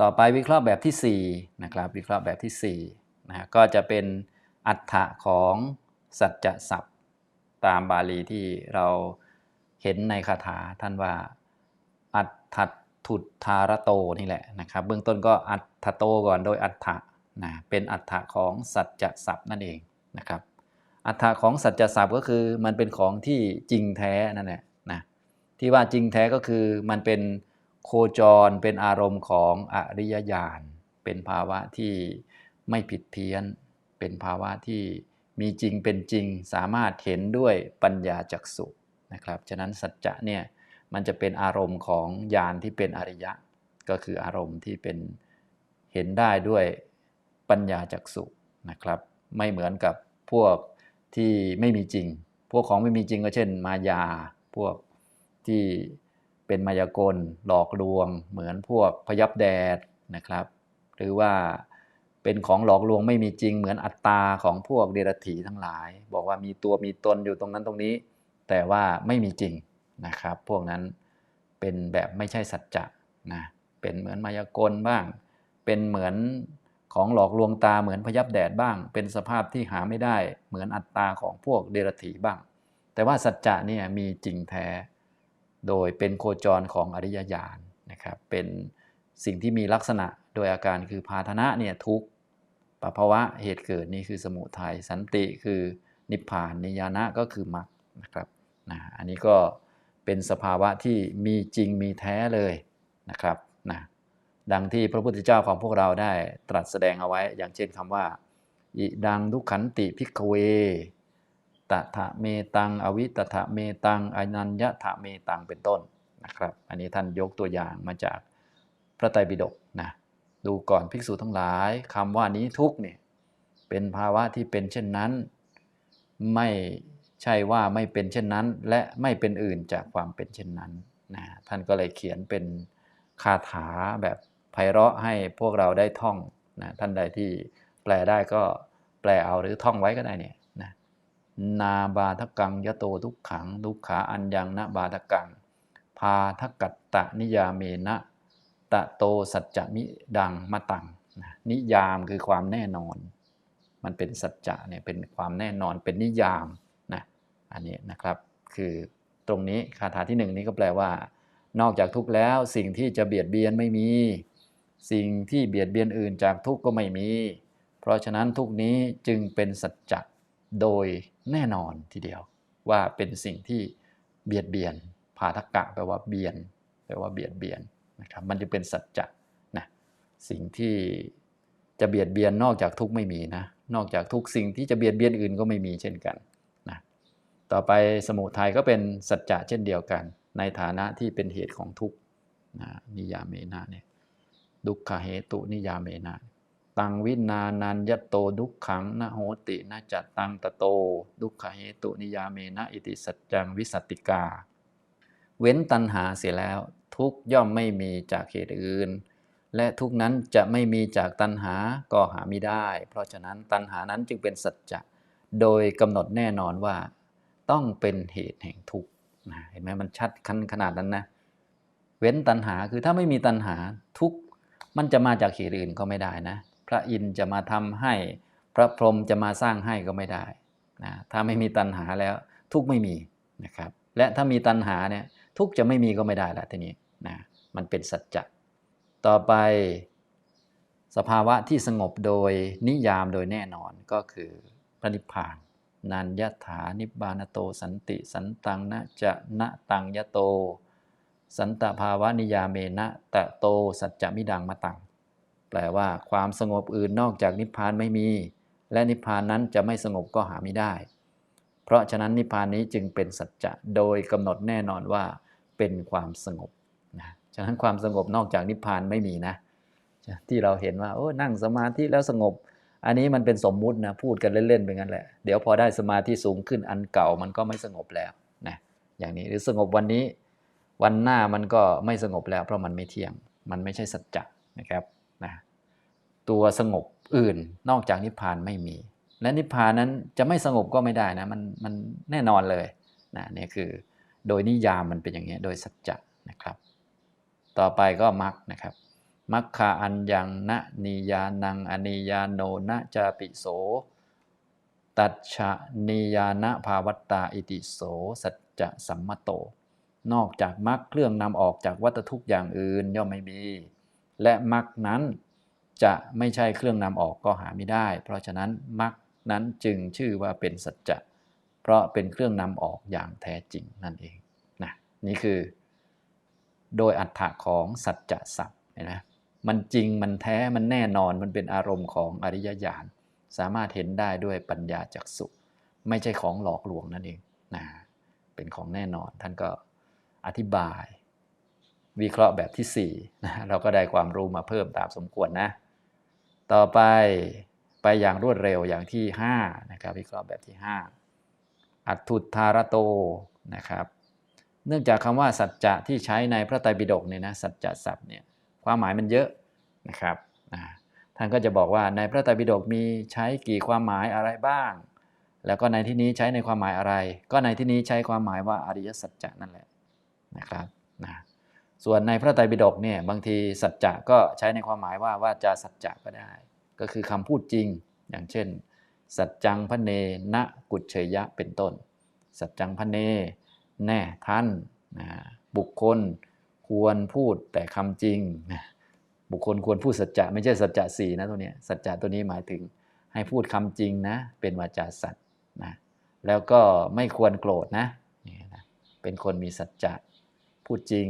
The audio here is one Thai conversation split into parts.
ต่อไปวิเคราะห์แบบที่4นะครับวิเคราะห์แบบที่4นะฮะก็จะเป็นอัฏฐะของสัจจะศัพท์ ตามบาลีที่เราเห็นในคาถาท่านว่า อัฏฐทุตธารโตนี่แหละนะครับ เบื้องต้นก็อัฏฐโตก่อนโดยอัฏฐะนะเป็นอัฏฐะของสัจจะศัพท์นั่นเองนะครับอัฏฐะของสัจจะศัพท์ก็คือมันเป็นของที่จริงแท้นั่นแหละนะที่ว่าจริงแท้ก็คือมันเป็น โคจรเป็นอารมณ์ของอริยญาณเป็นภาวะที่ไม่ผิดเพี้ยน เป็นภาวะที่มีจริงเป็นจริงสามารถเห็นด้วยปัญญาจักสุนะครับฉะนั้นสัจจะเนี่ยมันจะเป็นอารมณ์ของญาณที่เป็นอริยะ ก็คืออารมณ์ที่เป็นเห็นได้ด้วยปัญญาจักสุนะครับ ไม่เหมือนกับพวกที่ไม่มีจริง พวกของไม่มีจริงก็เช่น มายาพวกที่ เป็นมายากลหลอกลวง เหมือนพวกพยับแดดนะครับ หรือว่าเป็นของหลอกลวงไม่มีจริงเหมือนอัตตาของพวกเดรัจฉีทั้งหลาย บอกว่ามีตัวมีตนอยู่ตรงนั้นตรงนี้ แต่ว่าไม่มีจริงนะครับ พวกนั้นเป็นแบบไม่ใช่สัจจะนะเป็นเหมือนมายากลบ้าง เป็นเหมือนของหลอกลวงตาเหมือนพยับแดดบ้าง เป็นสภาพที่หาไม่ได้เหมือนอัตตาของพวกเดรัจฉีบ้าง แต่ว่าสัจจะเนี่ยมีจริงแท้ โดยเป็นโคจรของอริยญาณนะครับเป็นสิ่งที่มีลักษณะโดยอาการคือพาธนะเนี่ยทุกปภาวะเหตุเกิดนี่คือสมุทัยสันติคือนิพพานนิยานะก็คือมรรคนะครับนะอันนี้ก็เป็นสภาวะที่มีจริงมีแท้เลยนะครับนะดังที่พระพุทธเจ้าของพวกเราได้ตรัสแสดงเอาไว้ อย่างเช่นคำว่าอิดังทุกขันติพิกเว ตถะเมตัง อวิตถะเมตังอนัญญถะเมตังเป็นต้นนะครับ อันนี้ท่านยกตัวอย่างมาจากพระไตรปิฎกนะดูก่อนภิกษุทั้งหลายคำว่านี้ทุกเนี่ยเป็นภาวะที่เป็นเช่นนั้น ไม่ใช่ว่าไม่เป็นเช่นนั้น และไม่เป็นอื่นจากความเป็นเช่นนั้นนะท่านก็เลยเขียนเป็นคาถาแบบไพเราะให้พวกเราได้ท่องนะท่านใดที่แปลได้ก็แปลเอาหรือท่องไว้ก็ได้เนี่ย นาบาทกังยะโตทุกขังทุกขาอัญญังนะบาทกัง พาทกัตตะนิยาเมนะตะโตสัจจะมิดังมาตังนิยามคือความแน่นอน มันเป็นสัจจะเนี่ยเป็นความแน่นอนเป็นนิยามนะอันนี้นะครับคือตรงนี้คาถาที่หนึ่งนี้ก็แปลว่า นอกจากทุกแล้วสิ่งที่จะเบียดเบียนไม่มี สิ่งที่เบียดเบียนอื่นจากทุกก็ไม่มี เพราะฉะนั้นทุกนี้จึงเป็นสัจจะ โดยแน่นอนทีเดียว ว่าเป็นสิ่งที่เบียดเบียนพาทักกะแปลว่าเบียนแปลว่าเบียดเบียนนะครับมันจะเป็นสัจจะนะสิ่งที่จะเบียดเบียนนอกจากทุกไม่มีนะนอกจากทุกสิ่งที่จะเบียดเบียนอื่นก็ไม่มีเช่นกันนะต่อไปสมุทัยก็เป็นสัจจะเช่นเดียวกัน ในฐานะที่เป็นเหตุของทุกนะนิยามเมนะเนี่ยดุขเหตุนิยามเมนะ ตังวินานันยโตดุขขังนะโหตินะจัตตังตะโต ดุขเหตุนิยามเมนะอิติสัจจังวิสัตติกา เว้นตัณหาเสียแล้ว ทุกย่อมไม่มีจากเหตุอื่น และทุกนั้นจะไม่มีจากตัณหาก็หาไม่ได้ เพราะฉะนั้นตัณหานั้นจึงเป็นสัจจะโดยกำหนดแน่นอนว่า ต้องเป็นเหตุแห่งทุกข์นะเห็นไหมมันชัดขนขนาดนั้นนะเว้นตัณหาคือถ้าไม่มีตัณหาทุกมันจะมาจากเหตุอื่นก็ไม่ได้นะ พระอินทร์จะมาทำให้ พระพรหมจะมาสร้างให้ก็ไม่ได้นะถ้าไม่มีตัณหาแล้วทุกไม่มีนะครับ และถ้ามีตัณหาเนี่ยทุกจะไม่มีก็ไม่ได้ละทีนี้นะมันเป็นสัจจะต่อไป สภาวะที่สงบโดยนิยามโดยแน่นอนก็คือพระนิพพานนันยถานิบานโตสันติสันตังนะจะนะตังยะโต สันตภาวะนิยามเมนะตะโตสัจจะมิดังมาตัง แปลว่าความสงบอื่นนอกจากนิพพานไม่มี และนิพพานนั้นจะไม่สงบก็หาไม่ได้ เพราะฉะนั้นนิพพานนี้จึงเป็นสัจจะโดยกำหนดแน่นอนว่าเป็นความสงบนะฉะนั้นความสงบนอกจากนิพพานไม่มีนะ ที่เราเห็นว่าโอ้นั่งสมาธิแล้วสงบ อันนี้มันเป็นสมมุตินะพูดกันเล่นๆไปงั้นแหละเดี๋ยวพอได้สมาธิสูงขึ้นอันเก่ามันก็ไม่สงบแล้วนะอย่างนี้หรือสงบวันนี้ วันหน้ามันก็ไม่สงบแล้ว เพราะมันไม่เที่ยง มันไม่ใช่สัจจะนะครับ ตัวสงบอื่นนอกจากนิพพานไม่มี และนิพพานนั้นจะไม่สงบก็ไม่ได้นะมันมันแน่นอนเลยนะนี่คือโดยนิยามมันเป็นอย่างนี้โดยสัจจะนะครับ ต่อไปก็มรคนะครับมัคคาอัญญังนะนิยานังอนิยาโนนะจาปิโส ตัชะนิยานะภาวัตตาอิติโส สัจจะสัมมโต นอกจากมรรคเครื่องนำออกจากวัตทุกอย่างอื่นย่อมไม่มี และมรรคนั้น จะไม่ใช่เครื่องนำออกก็หาไม่ได้ เพราะฉะนั้นมรรคนั้นจึงชื่อว่าเป็นสัจจะ เพราะเป็นเครื่องนำออกอย่างแท้จริงนั่นเองนะนี่คือ โดยอัตถะของสัจจะสัพเห็นไหมมันจริงมันแท้มันแน่นอนมันเป็นอารมณ์ของอริยญาณสามารถเห็นได้ด้วยปัญญาจักสุไม่ใช่ของหลอกลวงนั่นเองนะเป็นของแน่นอนท่านก็อธิบาย วิเคราะห์แบบที่4นะเราก็ได้ความรู้มาเพิ่มตามสมควรนะ ต่อไปไปอย่างรวดเร็วอย่างที่5นะครับวิเคราะห์แบบที่ 5 อัตถุธารโตนะครับ เนื่องจากคำว่าสัจจะที่ใช้ในพระไตรปิฎกเนี่ยนะสัจจะศัพท์เนี่ยความหมายมันเยอะนะครับท่านก็จะบอกว่าในพระไตรปิฎกมีใช้กี่ความหมายอะไรบ้าง แล้วก็ในที่นี้ใช้ในความหมายอะไร ก็ในที่นี้ใช้ความหมายว่าอริยสัจจะนั่นแหละนะครับนะ ส่วนในพระไตรปิฎกเนี่ยบางทีสัจจะก็ใช้ในความหมายว่าว่าจะสัจจะก็ได้ ก็คือคำพูดจริง อย่างเช่น สัจจังพระเนนะกุจเฉยะเป็นต้น สัจจังพระเน แน่ท่านนะบุคคลควรพูดแต่คำจริงนะบุคคลควรพูดสัจจะไม่ใช่สัจจะสี่นะตัวเนี้ยสัจจะตัวนี้หมายถึงให้พูดคำจริงนะ เป็นวาจาสัตย์นะแล้วก็ไม่ควรโกรธนะนี่นะเป็นคนมีสัจจะพูดจริง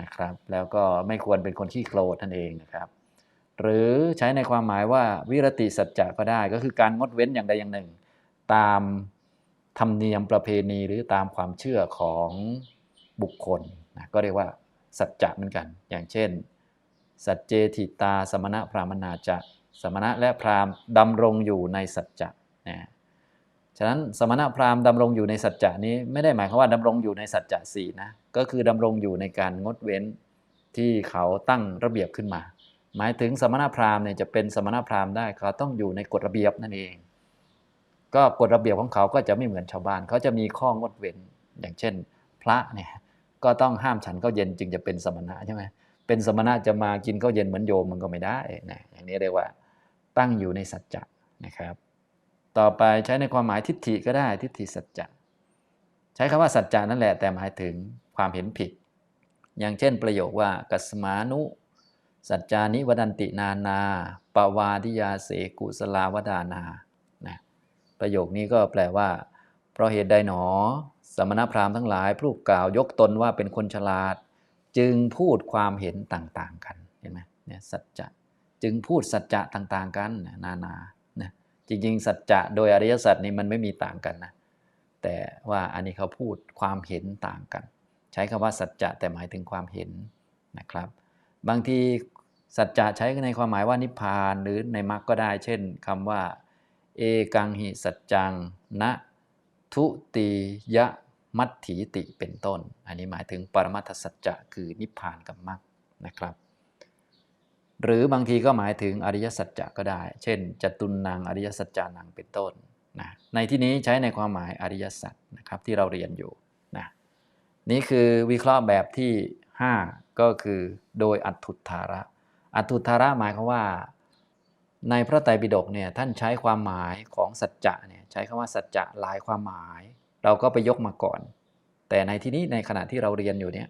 นะครับ แล้วก็ไม่ควรเป็นคนขี้โกรธนั่นเองนะครับ หรือใช้ในความหมายว่าวิรติสัจจะก็ได้ ก็คือการงดเว้นอย่างใดอย่างหนึ่ง ตามธรรมเนียมประเพณีหรือตามความเชื่อของบุคคลนะก็เรียกว่าสัจจะเหมือนกัน อย่างเช่น สัจเจทิตา สมณะพรามนาจะสมณะและพราหมณ์ดำรงอยู่ในสัจจะนะฉะนั้นสมณะพราหมณ์ดำรงอยู่ในสัจจะนี้ไม่ได้หมายความว่าดำรงอยู่ในสัจจะสี่นะ ก็คือดำรงอยู่ในการงดเว้นที่เขาตั้งระเบียบขึ้นมา หมายถึงสมณพราหมณ์เนี่ยจะเป็นสมณพราหมณ์ได้เขาต้องอยู่ในกฎระเบียบนั่นเอง ก็กฎระเบียบของเขาก็จะไม่เหมือนชาวบ้าน เขาจะมีข้องดเว้นอย่างเช่น พระเนี่ยก็ต้องห้ามฉันข้าวเย็นจึงจะเป็นสมณะใช่ไหมเป็นสมณะจะมากินข้าวเย็นเหมือนโยมมันก็ไม่ได้นะอย่างนี้เรียกว่าตั้งอยู่ในสัจจะนะครับ ต่อไปใช้ในความหมายทิฏฐิก็ได้ทิฏฐิสัจจะใช้คำว่าสัจจะนั่นแหละแต่หมายถึง ความเห็นผิด อย่างเช่นประโยคว่า กัสมานุ สัจจานิวดันตินานาปวาทิยาเสกุสลาวดานานะประโยคนี้ก็แปลว่า เพราะเหตุใดหนอ สมณพราหมณ์ทั้งหลายผู้กล่าวยกตนว่าเป็นคนฉลาด จึงพูดความเห็นต่างๆ กันเห็นไหมเนี่ยสัจจะจึงพูดสัจจะต่างๆ กันนานานะจริงๆ สัจจะโดยอริยสัจนี่มันไม่มีต่างกันนะแต่ว่าอันนี้เขาพูดความเห็นต่างกัน ใช้คำว่าสัจจะแต่หมายถึงความเห็นนะครับ บางทีสัจจะใช้ในความหมายว่านิพพานหรือในมรรคก็ได้ เช่นคำว่า เอกังหิสัจจังนะทุติยมัตถีติเป็นต้น อันนี้หมายถึงปรมัตถสัจจะคือนิพพานกับมรรคนะครับ หรือบางทีก็หมายถึงอริยสัจจะก็ได้ เช่นจตุนนางอริยสัจจานังเป็นต้นนะในที่นี้ใช้ในความหมายอริยสัจนะครับที่เราเรียนอยู่ นะนี่คือวิเคราะห์แบบที่ 5 ก็คือโดยอัตถุธาระ อัตถุธาระหมายความว่า ในพระไตรปิฎกเนี่ยท่านใช้ความหมายของสัจจะเนี่ยใช้คำว่าสัจจะหลายความหมาย เราก็ไปยกมาก่อน แต่ในที่นี้ในขณะที่เราเรียนอยู่เนี่ย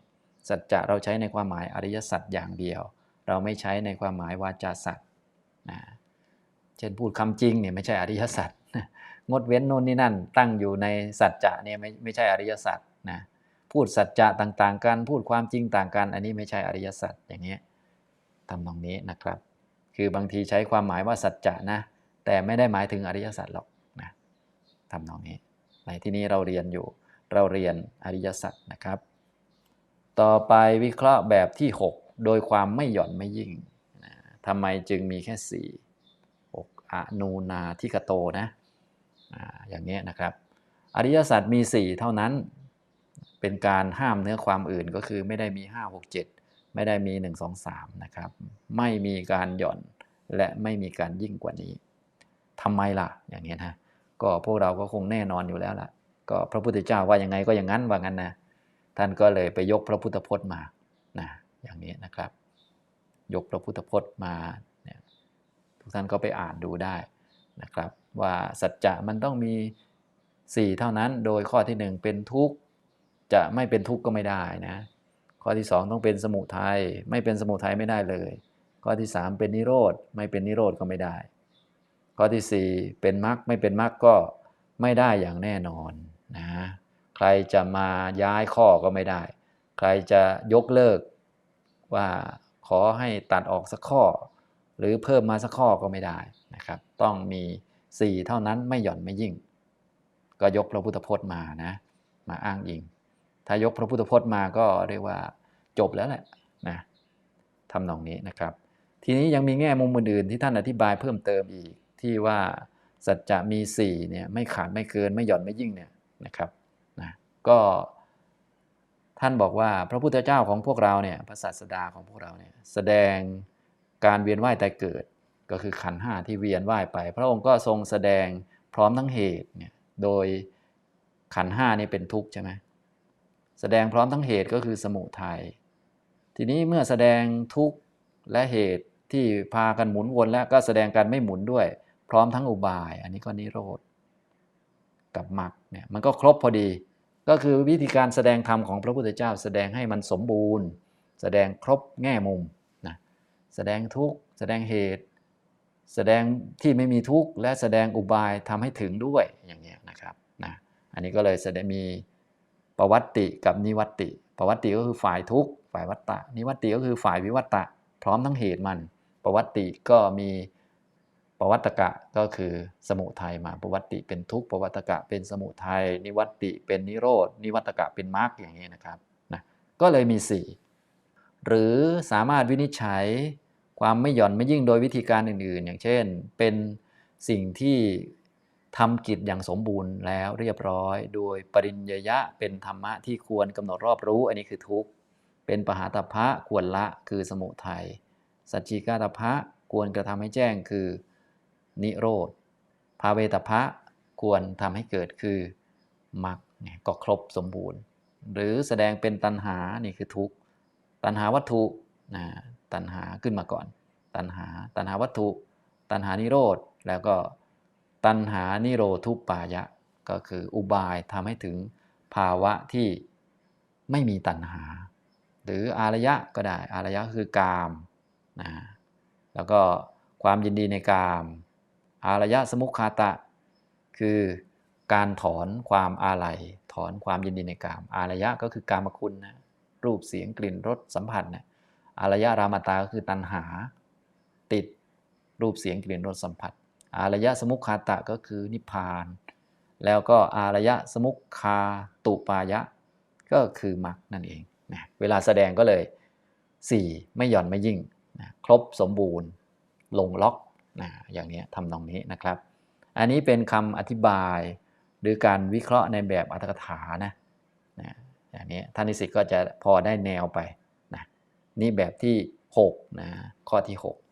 สัจจะเราใช้ในความหมายอริยสัจอย่างเดียว เราไม่ใช้ในความหมาย วาจาสัจนะเช่นพูดคำจริงเนี่ยไม่ใช่อริยสัจงดเว้นโน่นนี่นั่น ตั้งอยู่ในสัจจะเนี่ยไม่ไม่ใช่อริยสัจนะ พูดสัจจะต่างๆ กันพูดความจริงต่างกัน อันนี้ไม่ใช่อริยสัจอย่างนี้ยทำตรงนี้นะครับ คือบางทีใช้ความหมายว่าสัจจะนะ แต่ไม่ได้หมายถึงอริยสัจหรอกนะทำตรงนี้ ในที่นี้เราเรียนอยู่ เราเรียนอริยสัจนะครับ ต่อไปวิเคราะห์แบบที่ 6 โดยความไม่หย่อนไม่ยิ่งนะทำไมจึงมีแค่ 4 6อนูนาทิกโตนะอ่าอย่างนี้นะครับ อริยสัจมี 4 เท่านั้น เป็นการห้ามเนื้อความอื่นก็คือไม่ได้มี 5 6 7 ไม่ได้มี 1 2 3 นะครับ ไม่มีการหย่อนและไม่มีการยิ่งกว่านี้ทำไมล่ะ อย่างนี้นะก็พวกเราก็คงแน่นอนอยู่แล้วล่ะ ก็พระพุทธเจ้าว่ายังไงก็อย่างนั้นว่างั้นนะท่านก็เลยไปยกพระพุทธพจน์มานะอย่างนี้นะครับ ยกพระพุทธพจน์มาเนี่ยทุกท่านก็ไปอ่านดูได้นะครับ ว่าสัจจะมันต้องมี 4 เท่านั้น โดยข้อที่ 1 เป็นทุกข์ จะไม่เป็นทุกข์ก็ไม่ได้นะ ข้อที่ 2 ต้องเป็นสมุทัยไม่เป็นสมุทัยไม่ได้เลย ข้อที่ 3 เป็นนิโรธไม่เป็นนิโรธก็ไม่ได้ ข้อที่ 4 เป็นมรรคไม่เป็นมรรคก็ไม่ได้อย่างแน่นอนนะใครจะมาย้ายข้อก็ไม่ได้ ใครจะยกเลิกว่าขอให้ตัดออกสักข้อ หรือเพิ่มมาสักข้อก็ไม่ได้นะครับ ต้องมี 4 เท่านั้นไม่หย่อนไม่ยิ่ง ก็ยกพระพุทธพจน์มานะมาอ้างอิง ถ้ายกพระพุทธพจน์มาก็เรียกว่าจบแล้วแหละนะทำนองนี้นะครับ ทีนี้ยังมีแง่มุมอื่นๆที่ท่านอธิบายเพิ่มเติมอีกที่ว่าสัจจะมี4เนี่ยไม่ขาดไม่เกินไม่หย่อนไม่ยิ่งเนี่ยนะครับนะก็ท่านบอกว่าพระพุทธเจ้าของพวกเราเนี่ยพระศาสดาของพวกเราเนี่ยแสดงการเวียนว่ายตายเกิด ก็คือขันห้าที่เวียนว่ายไป พระองค์ก็ทรงแสดงพร้อมทั้งเหตุเนี่ยโดยขันห้านี่เป็นทุกข์ใช่ไหม แสดงพร้อมทั้งเหตุก็คือสมุทัยทีนี้เมื่อแสดงทุกข์และเหตุที่พากันหมุนวนแล้วก็แสดงการไม่หมุนด้วย พร้อมทั้งอุบาย อันนี้ก็นิโรธกับมรรคเนี่ยมันก็ครบพอดี ก็คือวิธีการแสดงธรรมของพระพุทธเจ้า แสดงให้มันสมบูรณ์ แสดงครบแง่มุมนะแสดงทุกข์แสดงเหตุ แสดงที่ไม่มีทุกข์และแสดงอุบายทำให้ถึงด้วยอย่างนี้ยนะครับนะอันนี้ก็เลยแสดงมี ประวัติกับนิวัตติประวัติก็คือฝ่ายทุกข์ฝ่ายวัตตะ นิวัตติก็คือฝ่ายวิวัตตะ พร้อมทั้งเหตุมันประวัติก็มีประวัตกะก็คือสมุทัยมาประวัติเป็นทุกข์ประวัตกะเป็นสมุทัยนิวัตติเป็นนิโรธนิวัตกะเป็นมรรคอย่างนี้นะครับนะก็เลยมี 4 หรือสามารถวินิจฉัยความไม่หย่อนไม่ยิ่งโดยวิธีการอื่นๆ อย่างเช่น เป็นสิ่งที่ ทำกิจอย่างสมบูรณ์แล้วเรียบร้อย โดยปริญญยะเป็นธรรมะที่ควรกำหนดรอบรู้ อันนี้คือทุกข์เป็นปหาตภะควรละคือสมุทัยสัจจิกาตภะควรกระทำให้แจ้งคือ นิโรธภาเวตภะควรทำให้เกิดคือมรรคเนี่ยก็ครบสมบูรณ์ หรือแสดงเป็นตัณหานี่คือทุกข์ตัณหาวัตถุนะตัณหาขึ้นมาก่อน ตัณหาตัณหาวัตถุ ตัณหานิโรธแล้วก็ ตัณหานิโรธุปปายะ ก็คืออุบายทำให้ถึงภาวะที่ไม่มีตัณหา หรืออารยะก็ได้ อารยะคือกามนะแล้วก็ความยินดีในกาม อารยะสมุขคาตะ คือการถอนความอาลัย ถอนความยินดีในกาม อารยะก็คือกามคุณนะรูปเสียงกลิ่นรสสัมผัสนะอารยะรามตาก็คือตัณหา ติดรูปเสียงกลิ่นรสสัมผัส อารยะสมุขคาตะก็คือนิพพาน แล้วก็อารยะสมุขคาตุปายะ ก็คือมรรคนั่นเองนะเวลาแสดงก็เลย 4 ไม่หย่อนไม่ยิ่งนะครบสมบูรณ์ลงล็อกนะอย่างนี้ทำตรงนี้นะครับ อันนี้เป็นคำอธิบายหรือการวิเคราะห์ในแบบอัตถกถานะนะอย่างนี้ท่านนิสิตก็จะพอได้แนวไปนะนี่แบบที่6นะข้อที่ 6